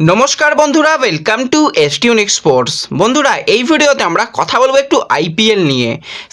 নমস্কার বন্ধুরা welcome to এসটিউনিক sports বন্ধুরা, এই ভিডিওতে আমরা কথা বলব একটু আইপিএল নিয়ে।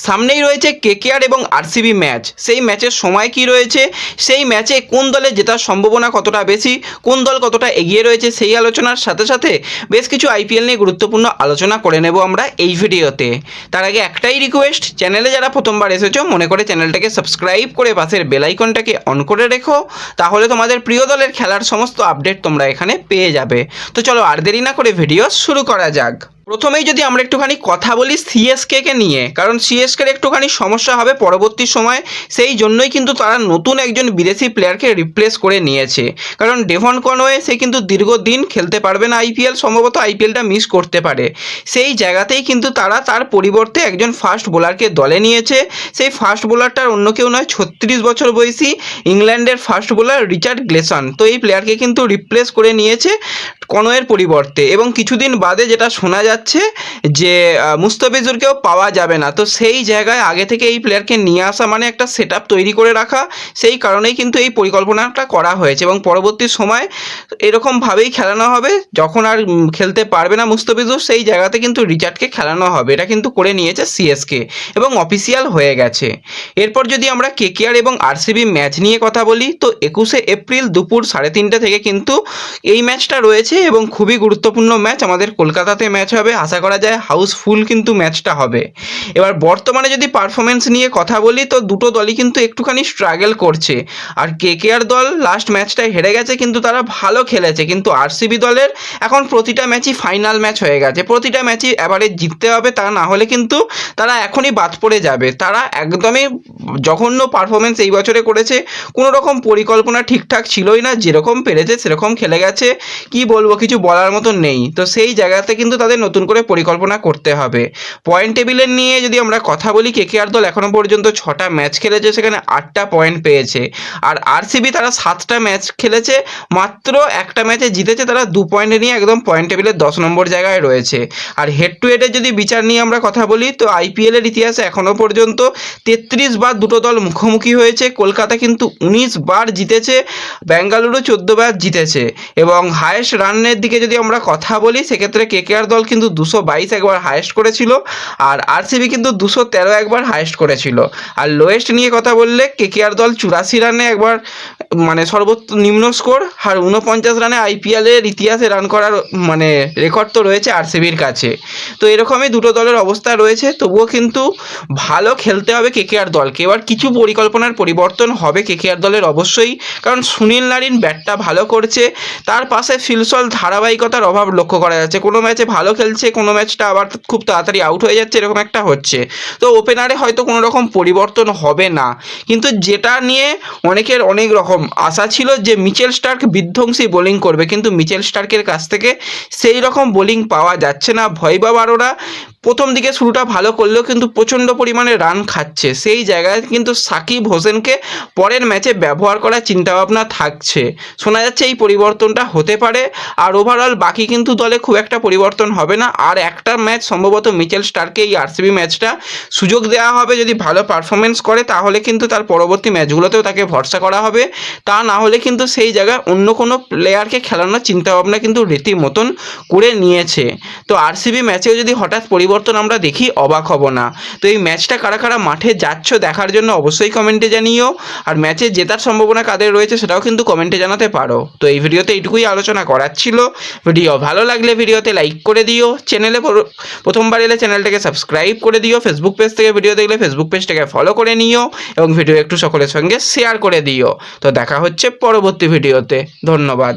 সামনেই রয়েছে কেকেআর এবং আরসিবি ম্যাচ সেই ম্যাচের সময় কি রয়েছে? সেই ম্যাচে কোন দলে জেতার সম্ভাবনা কতটা বেশি? কোন দল কতটা এগিয়ে রয়েছে? সেই আলোচনার সাথে সাথে বেশ কিছু আইপিএল নিয়ে গুরুত্বপূর্ণ আলোচনা করে নেব আমরা এই ভিডিওতে। তার আগে একটাই রিকোয়েস্ট চ্যানেলে যারা প্রথমবার এসেছ, মনে করে চ্যানেলটাকে সাবস্ক্রাইব করে পাশের বেলাইকনটাকে অন করে রেখো। তাহলে তোমাদের প্রিয় দলের খেলার সমস্ত আপডেট তোমরা এখানে পেয়ে যাবে। তো চলো আর দেরি না করে ভিডিও শুরু করা যাক। প্রথমেই যদি আমরা একটুখানি কথা বলি সিএসকে কে নিয়ে, কারণ সিএসকের একটুখানি সমস্যা হবে পরবর্তী সময়, সেই জন্যই কিন্তু তারা নতুন একজন বিদেশি প্লেয়ারকে রিপ্লেস করে নিয়েছে। কারণ ডেভন কনওয়ে সে কিন্তু দীর্ঘদিন খেলতে পারবে না আইপিএল সম্ভবত আইপিএলটা মিস করতে পারে। সেই জায়গাতেই কিন্তু তারা তার পরিবর্তে একজন ফাস্ট বোলারকে দলে নিয়েছে। সেই ফাস্ট বোলারটার অন্য কেউ নয়, ছত্রিশ বছর বয়সী ইংল্যান্ডের ফাস্ট বোলার রিচার্ড গ্লেসন তো এই প্লেয়ারকে কিন্তু রিপ্লেস করে নিয়েছে কনওয়ের পরিবর্তে। এবং কিছুদিন বাদে যেটা শোনা যাচ্ছে যে আহ, মুস্তাফিজুরকেও পাওয়া যাবে না। তো সেই জায়গায় আগে থেকে এই প্লেয়ারকে নিয়ে আসা মানে একটা সেট তৈরি করে রাখা সেই কারণেই কিন্তু এই পরিকল্পনাটা করা হয়েছে এবং পরবর্তী সময় এরকমভাবেই খেলানো হবে। যখন আর খেলতে পারবে না মুস্তাফিজুর সেই জায়গাতে কিন্তু রিচার্ডকে খেলানো হবে। এটা কিন্তু করে নিয়েছে সিএসকে এবং অফিসিয়াল হয়ে গেছে। এরপর যদি আমরা কেকেআর এবং আরসিবি ম্যাচ নিয়ে কথা বলি তো একুশে এপ্রিল দুপুর সাড়ে তিনটে থেকে কিন্তু এই ম্যাচটা রয়েছে এবং খুবই গুরুত্বপূর্ণ ম্যাচ আমাদের কলকাতাতে ম্যাচ হবে। আশা করা যায় হাউসফুল কিন্তু ম্যাচটা হবে। এবার বর্তমানে যদি পারফরমেন্স নিয়ে কথা বলি, তো দুটো দলই কিন্তু একটুখানি স্ট্রাগল করছে। আর কেকেআর দল লাস্ট ম্যাচটায় হেরে গেছে, কিন্তু তারা ভালো খেলেছে। কিন্তু আরসিবি দলের এখন প্রতিটা ম্যাচই ফাইনাল ম্যাচ হয়ে গেছে। প্রতিটা ম্যাচই এবারে জিততে হবে, তা না হলে কিন্তু তারা এখনই বাদ পড়ে যাবে। তারা একদমই জঘন্য পারফরমেন্স এই বছরে করেছে। কোনো রকম পরিকল্পনা ঠিকঠাক ছিলই না। যেরকম পেরেছে, সেরকম খেলে গেছে। কি বলব, কিছু বলার মতো নেই। তো সেই জায়গাতে কিন্তু তাদের নতুন করে পরিকল্পনা করতে হবে। পয়েন্ট টেবিলের নিয়ে যদি আমরা কথা বলি কেকেআর দল এখনও পর্যন্ত ছটা ম্যাচ খেলেছে, সেখানে আটটা পয়েন্ট পেয়েছে। আর আরসিবি তারা সাতটা ম্যাচ খেলেছে, মাত্র একটা ম্যাচে জিতেছে, তারা দু পয়েন্ট নিয়ে একদম পয়েন্ট টেবিলের দশ নম্বর জায়গায় রয়েছে। আর হেড টু হেডের যদি বিচার নিয়ে আমরা কথা বলি, তো আইপিএলের ইতিহাসে এখনও পর্যন্ত তেত্রিশ বার দুটো দল মুখোমুখি হয়েছে, কলকাতা কিন্তু উনিশ বার জিতেছে, বেঙ্গালুরু চোদ্দ বার জিতেছে। এবং হায়েস্ট রানের দিকে যদি আমরা কথা বলি, সেক্ষেত্রে কেকেআর দল কিন্তু দুশো বাইশ একবার হায়েস্ট করেছিল আর আরসিবি কিন্তু দুশো তেরো একবার হায়েস্ট করেছিল। আর লোয়েস্ট নিয়ে কথা বললে কেকেআর দল চুরাশি রানে একবার মানে সর্বোচ্চ নিম্ন স্কোর আর উনপঞ্চাশ রানে আইপিএলের ইতিহাসে রান করার মানে রেকর্ড তো রয়েছে আরসিবির কাছে। তো এরকমই দুটো দলের অবস্থা রয়েছে, তবুও কিন্তু ভালো খেলতে হবে কেকেআর দলকে। এবার কিছু পরিকল্পনার পরিবর্তন হবে কেকেআর দলের অবশ্যই, কারণ সুনীল নারিন ব্যাটটা ভালো করছে, তার পাশে ফিলসল ধারাবাহিকতার অভাব লক্ষ্য করা যাচ্ছে। কোনো ম্যাচে ভালো খেলছে কোনো ম্যাচটা আবার খুব তাড়াতাড়ি আউট হয়ে যাচ্ছে, এরকম একটা হচ্ছে। তো ওপেনারে হয়তো কোনো রকম পরিবর্তন হবে না। কিন্তু যেটা নিয়ে অনেকের অনেক রকম আশা ছিল যে মিচেল স্টার্ক বিধ্বংসী বোলিং করবে, কিন্তু মিচেল স্টার্কের কাছ থেকে সেই রকম বোলিং পাওয়া যাচ্ছে না। ভয়বা বারোরা প্রথম দিকে শুরুটা ভালো করলেও কিন্তু প্রচণ্ড পরিমাণে রান খাচ্ছে। সেই জায়গায় কিন্তু সাকিব হোসেনকে পরের ম্যাচে ব্যবহার করার চিন্তাভাবনা থাকছে। শোনা যাচ্ছে এই পরিবর্তনটা হতে পারে, আর ওভারঅল বাকি কিন্তু দলে খুব একটা পরিবর্তন হবে না। আর একটা ম্যাচ সম্ভবত মিচেল স্টারকে এই আরসিবি ম্যাচটা সুযোগ দেওয়া হবে যদি ভালো পারফরমেন্স করে, তাহলে কিন্তু তার পরবর্তী ম্যাচগুলোতেও তাকে ভরসা করা হবে। তা না হলে কিন্তু সেই জায়গায় অন্য কোনো প্লেয়ারকে খেলানোর চিন্তাভাবনা কিন্তু রীতিমতন করে নিয়েছে। তো আরসিবি ম্যাচেও যদি হঠাৎ পরিবর্তন আমরা দেখি অবাক হব না। তো এই ম্যাচটা কারা কারা মাঠে যাচ্ছ দেখার জন্য অবশ্যই কমেন্টে জানিও। আর ম্যাচে জেতার সম্ভাবনা কাদের রয়েছে সেটাও কিন্তু কমেন্টে জানাতে পারো। তো এই ভিডিওতে এইটুকুই আলোচনা করার ছিল। ভিডিও ভালো লাগলে ভিডিওতে লাইক করে দিও। চ্যানেলে প্রথমবার এলে চ্যানেলটাকে সাবস্ক্রাইব করে দিও। ফেসবুক পেজ থেকে ভিডিও দেখলে ফেসবুক পেজটাকে ফলো করে নিও এবং ভিডিও একটু সকলের সঙ্গে শেয়ার করে দিও। তো দেখা হচ্ছে পরবর্তী ভিডিওতে। ধন্যবাদ।